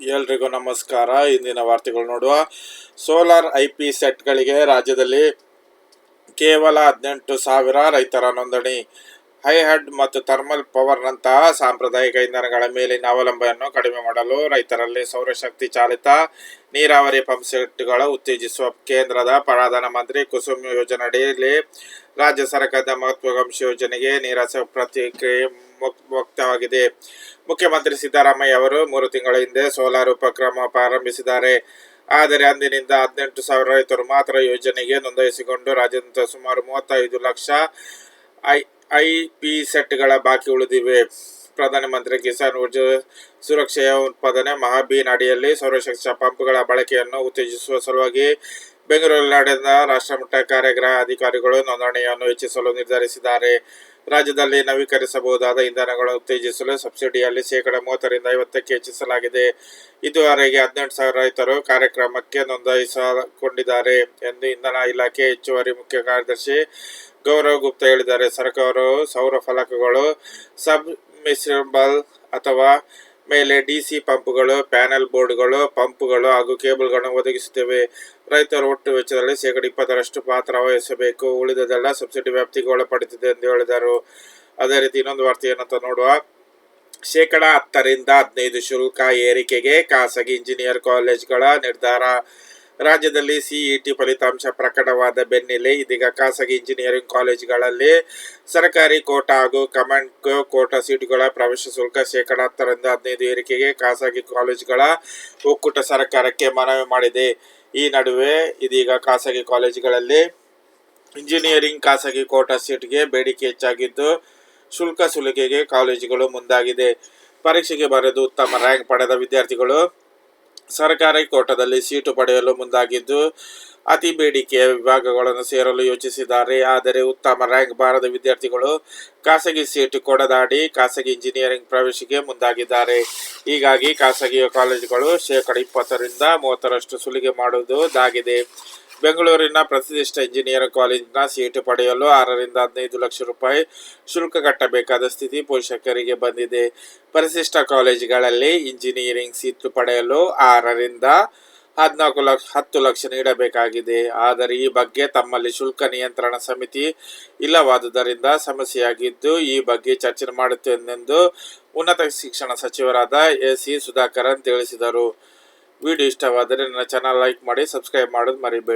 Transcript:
ಎಲ್ರಿಗೂ ನಮಸ್ಕಾರ. ಇಂದಿನ ವಾರ್ತೆಗಳು ನೋಡುವ. ಸೋಲಾರ್ ಐ ಪಿ ಸೆಟ್ಗಳಿಗೆ ರಾಜ್ಯದಲ್ಲಿ ಕೇವಲ ಹದಿನೆಂಟು ಸಾವಿರ ರೈತರ ನೋಂದಣಿ ಹೈಹಡ್ ಮತ್ತು ಥರ್ಮಲ್ ಪವರ್ನಂತಹ ಸಾಂಪ್ರದಾಯಿಕ ಇಂಧನಗಳ ಮೇಲಿನ ಅವಲಂಬನೆಯನ್ನು ಕಡಿಮೆ ಮಾಡಲು ರೈತರಲ್ಲಿ ಸೌರಶಕ್ತಿ ಚಾಲಿತ ನೀರಾವರಿ ಪಂಪ್ ಸೆಟ್ಗಳು ಉತ್ತೇಜಿಸುವ ಕೇಂದ್ರದ ಪ್ರಧಾನಮಂತ್ರಿ ಕುಸುಮ್ ಯೋಜನೆಯಡಿಯಲ್ಲಿ ರಾಜ್ಯ ಸರ್ಕಾರದ ಮಹತ್ವಾಕಾಂಕ್ಷಿ ಯೋಜನೆಗೆ ನೀರಸ ಪ್ರತಿಕ್ರಿಯೆ ವ್ಯಕ್ತವಾಗಿದೆ. ಮುಖ್ಯಮಂತ್ರಿ ಸಿದ್ದರಾಮಯ್ಯ ಅವರು ಮೂರು ತಿಂಗಳ ಹಿಂದೆ ಸೋಲಾರ್ ಉಪಕ್ರಮ ಪ್ರಾರಂಭಿಸಿದ್ದಾರೆ. ಆದರೆ ಅಂದಿನಿಂದ ಹದಿನೆಂಟು ಸಾವಿರ ರೈತರು ಮಾತ್ರ ಯೋಜನೆಗೆ ನೋಂದಾಯಿಸಿಕೊಂಡು ರಾಜ್ಯದಂತ ಸುಮಾರು ಮೂವತ್ತೈದು ಲಕ್ಷ ಐ ಐ ಪಿ ಸೆಟ್ಗಳ ಬಾಕಿ ಉಳಿದಿವೆ. ಪ್ರಧಾನಮಂತ್ರಿ ಕಿಸಾನ್ ಊರ್ಜಾ ಸುರಕ್ಷೆಯ ಉತ್ಪಾದನೆ, ಮಹಾಬೀನ್ ಅಡಿಯಲ್ಲಿ ಸೌರಶಕ್ತಿ ಪಂಪ್ಗಳ ಬಳಕೆಯನ್ನು ಉತ್ತೇಜಿಸುವ ಸಲುವಾಗಿ ಬೆಂಗಳೂರಲ್ಲಿ ನಡೆದ ರಾಷ್ಟ್ರಮಟ್ಟ ಕಾರ್ಯಗ್ರಹ ಅಧಿಕಾರಿಗಳು ನೋಂದಣಿಯನ್ನು ಹೆಚ್ಚಿಸಲು ನಿರ್ಧರಿಸಿದ್ದಾರೆ. ರಾಜ್ಯದಲ್ಲಿ ನವೀಕರಿಸಬಹುದಾದ ಇಂಧನಗಳನ್ನು ಉತ್ತೇಜಿಸಲು ಸಬ್ಸಿಡಿಯಲ್ಲಿ ಶೇಕಡ ಮೂವತ್ತರಿಂದ ಐವತ್ತಕ್ಕೆ ಹೆಚ್ಚಿಸಲಾಗಿದೆ. ಇದುವರೆಗೆ ಹದಿನೆಂಟು ಸಾವಿರ ರೈತರು ಕಾರ್ಯಕ್ರಮಕ್ಕೆ ನೋಂದಾಯಿಸಿಕೊಂಡಿದ್ದಾರೆ ಎಂದು ಇಂಧನ ಇಲಾಖೆ ಹೆಚ್ಚುವರಿ ಮುಖ್ಯ ಕಾರ್ಯದರ್ಶಿ ಗೌರವ್ ಗುಪ್ತಾ ಹೇಳಿದ್ದಾರೆ. ಸರ್ಕಾರವು ಸೌರ ಫಲಕಗಳು, ಸಬ್ ಮಿಸಿಬಲ್ ಅಥವಾ ಮೇಲೆ ಡಿಸಿ ಪಂಪ್ಗಳು, ಪ್ಯಾನೆಲ್ ಬೋರ್ಡ್ಗಳು, ಪಂಪ್ಗಳು ಹಾಗೂ ಕೇಬಲ್ಗಳನ್ನು ಒದಗಿಸುತ್ತೇವೆ. ರೈತರು ಒಟ್ಟು ವೆಚ್ಚದಲ್ಲಿ ಶೇಕಡ ಇಪ್ಪತ್ತರಷ್ಟು ಪಾತ್ರ ವಹಿಸಬೇಕು ಉಳಿದದೆಲ್ಲ ಸಬ್ಸಿಡಿ ವ್ಯಾಪ್ತಿಗೆ ಒಳಪಡುತ್ತಿದೆ ಎಂದು ಹೇಳಿದರು. ಅದೇ ರೀತಿ ಇನ್ನೊಂದು ವಾರ್ತೆ ಏನಂತ ನೋಡುವ. ಶೇಕಡ ಹತ್ತರಿಂದ ಹದಿನೈದು ಶುಲ್ಕ ಏರಿಕೆಗೆ ಖಾಸಗಿ ಇಂಜಿನಿಯರ್ ಕಾಲೇಜ್ಗಳ ನಿರ್ಧಾರ. ರಾಜ್ಯದಲ್ಲಿ ಸಿಇಟಿ ಫಲಿತಾಂಶ ಪ್ರಕಟವಾದ ಬೆನ್ನಲ್ಲೇ ಇದೀಗ ಖಾಸಗಿ ಇಂಜಿನಿಯರಿಂಗ್ ಕಾಲೇಜುಗಳಲ್ಲಿ ಸರ್ಕಾರಿ ಕೋಟಾ ಹಾಗೂ ಕಮಾಂಡ್ ಕೋಟಾ ಸೀಟುಗಳ ಪ್ರವೇಶ ಶುಲ್ಕ ಶೇಕಡ ಹತ್ತರಿಂದ ಹದಿನೈದು ಏರಿಕೆಗೆ ಖಾಸಗಿ ಕಾಲೇಜುಗಳ ಒಕ್ಕೂಟ ಸರ್ಕಾರಕ್ಕೆ ಮನವಿ ಮಾಡಿದೆ. ಈ ನಡುವೆ ಇದೀಗ ಖಾಸಗಿ ಕಾಲೇಜುಗಳಲ್ಲಿ ಇಂಜಿನಿಯರಿಂಗ್ ಖಾಸಗಿ ಕೋಟಾ ಸೀಟ್ಗೆ ಬೇಡಿಕೆ ಹೆಚ್ಚಾಗಿದ್ದು, ಶುಲ್ಕ ಸುಲಿಗೆಗೆ ಕಾಲೇಜುಗಳು ಮುಂದಾಗಿದೆ. ಪರೀಕ್ಷೆಗೆ ಬರೆದು ಉತ್ತಮ ರ್ಯಾಂಕ್ ಪಡೆದ ವಿದ್ಯಾರ್ಥಿಗಳು ಸರ್ಕಾರಿ ಕೋಟಾದಲ್ಲಿ ಸೀಟು ಪಡೆಯಲು ಮುಂದಾಗಿದ್ದು ಅತಿ ಬೇಡಿಕೆಯ ವಿಭಾಗಗಳನ್ನು ಸೇರಲು ಯೋಚಿಸಿದ್ದಾರೆ. ಆದರೆ ಉತ್ತಮ ರ್ಯಾಂಕ್ ಬಾರದ ವಿದ್ಯಾರ್ಥಿಗಳು ಖಾಸಗಿ ಸೀಟು ಕೊಡದಾಡಿ ಖಾಸಗಿ ಇಂಜಿನಿಯರಿಂಗ್ ಪ್ರವೇಶಕ್ಕೆ ಮುಂದಾಗಿದ್ದಾರೆ. ಹೀಗಾಗಿ ಖಾಸಗಿ ಕಾಲೇಜುಗಳು ಶೇಕಡ ಇಪ್ಪತ್ತರಿಂದ ಮೂವತ್ತರಷ್ಟು ಸುಲಿಗೆ ಮಾಡುವುದಾಗಿದೆ. ಬೆಂಗಳೂರಿನ ಪ್ರತಿಷ್ಠಿತ ಇಂಜಿನಿಯರಿಂಗ್ ಕಾಲೇಜಿನ ಸೀಟು ಪಡೆಯಲು ಆರರಿಂದ ಹದಿನೈದು ಲಕ್ಷ ರೂಪಾಯಿ ಶುಲ್ಕ ಕಟ್ಟಬೇಕಾದ ಸ್ಥಿತಿ ಪೋಷಕರಿಗೆ ಬಂದಿದೆ. ಪರಿಶಿಷ್ಟ ಕಾಲೇಜುಗಳಲ್ಲಿ ಇಂಜಿನಿಯರಿಂಗ್ ಸೀಟು ಪಡೆಯಲು ಆರರಿಂದ ಹದಿನಾಲ್ಕು ಲಕ್ಷ, ಹತ್ತು ಲಕ್ಷ ನೀಡಬೇಕಾಗಿದೆ. ಆದರೆ ಈ ಬಗ್ಗೆ ತಮ್ಮಲ್ಲಿ ಶುಲ್ಕ ನಿಯಂತ್ರಣ ಸಮಿತಿ ಇಲ್ಲವಾದುದರಿಂದ ಸಮಸ್ಯೆಯಾಗಿದ್ದು, ಈ ಬಗ್ಗೆ ಚರ್ಚೆ ಮಾಡುತ್ತೇನೆಂದು ಉನ್ನತ ಶಿಕ್ಷಣ ಸಚಿವರಾದ ಎ ಸಿ ಸುಧಾಕರನ್ ತಿಳಿಸಿದರು. ವಿಡಿಯೋ ಇಷ್ಟವಾದರೆ ನನ್ನ ಚಾನಲ್ ಲೈಕ್ ಮಾಡಿ, ಸಬ್ಸ್ಕ್ರೈಬ್ ಮಾಡೋದು ಮರಿಬೇಡಿ.